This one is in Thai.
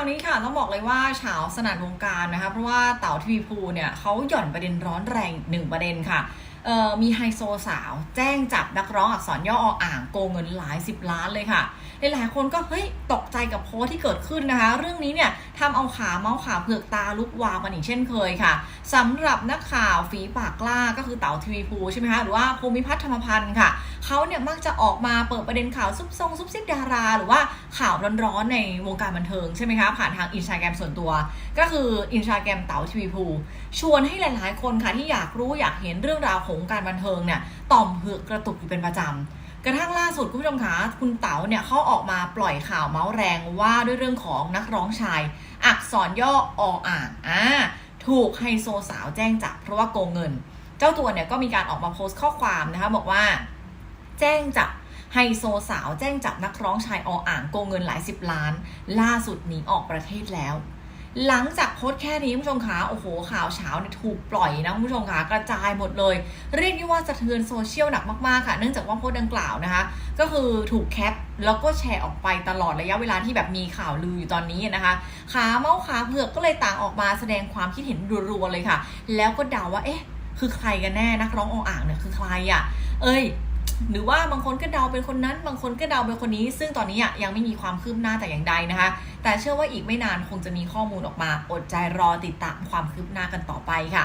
าวนี้ค่ะต้องบอกเลยว่าเฉาสนั่นวงการนะคะเพราะว่าเต่าทีวีภูเนี่ยเขาหย่อนประเด็นร้อนแรงหนึ่งประเด็นค่ะมีไฮโซสาว แจ้งจับนักร้องอักษรย่ออ่างโกงเงินหลายสิบล้านเลยค่ะ หลายๆคนก็เฮ้ยตกใจกับโพสต์ที่เกิดขึ้นนะคะ เรื่องนี้เนี่ยทำเอาขาเมาส์ขาเผือกตาลุกวาวกันอีกเช่นเคยค่ะสำหรับนักข่าวฝีปากกล้าก็คือเต่าทีวีภูใช่ไหมคะหรือว่าภูมิพัฒน์ธรรมพันธ์ค่ะเขาเนี่ยมักจะออกมาเปิดประเด็นข่าวซุบซงซุบซิบดารา หรือว่า ข่าวร้อนๆในวงการบันเทิงใช่ไหมคะ ผ่านทางอินสตาแกรมส่วนตัว ก็คืออินสตาแกรมเต๋าทีวีภูชวนให้หลายๆ คนค่ะที่อยากรู้อยากเห็นเรื่องราวของการบันเทิงเนี่ยต่อมเหือกกระตุกอยู่เป็นประจำกระทั่งล่าสุดคุณผู้ชมคะคุณเต๋าเนี่ยเขาออกมาปล่อยข่าวเมาส์แรงว่าด้วยเรื่องของนักร้องชาย อักษรย่อออ่างอ่าถูกไฮโซสาวแจ้งจับเพราะว่าโกงเงิน เจ้าตัวเนี่ยก็มีการออกมาโพสต์ข้อความนะคะบอกว่า แจ้งจับ ไฮโซสาวแจ้งจับนักร้องชายออ่างโกงเงินหลายสิบล้าน ล่าสุดหนีออกประเทศแล้ว หลังจากโพสต์แค่นี้ผู้ชมคะโอ้โห ข่าวเช้าเนี่ยถูกปล่อยนะผู้ชมคะกระจายหมดเลย เรียกได้ว่าสะเทือนโซเชียลหนักมากๆค่ะ เนื่องจากว่าโพสต์ดังกล่าวนะคะ ก็คือถูกแคปแล้วก็แชร์ออกไปตลอดระยะเวลาที่แบบมีข่าวลืออยู่ตอนนี้นะคะขาเมาส์ขาเผือกก็เลยต่างออกมาแสดงความคิดเห็นรัวๆเลยค่ะ แล้วก็เดาว่าเอ๊ะคือใครกันแน่นักร้องออ่างเนี่ยคือใครอะ่ะ เอ้ย หรือว่าบางคนก็เดาเป็นคนนั้น บางคนก็เดาเป็นคนนี้ ซึ่งตอนนี้ยังไม่มีความคืบหน้าแต่อย่างใดนะคะ แต่เชื่อว่าอีกไม่นานคงจะมีข้อมูลออกมา อดใจรอติดตามความคืบหน้ากันต่อไปค่ะ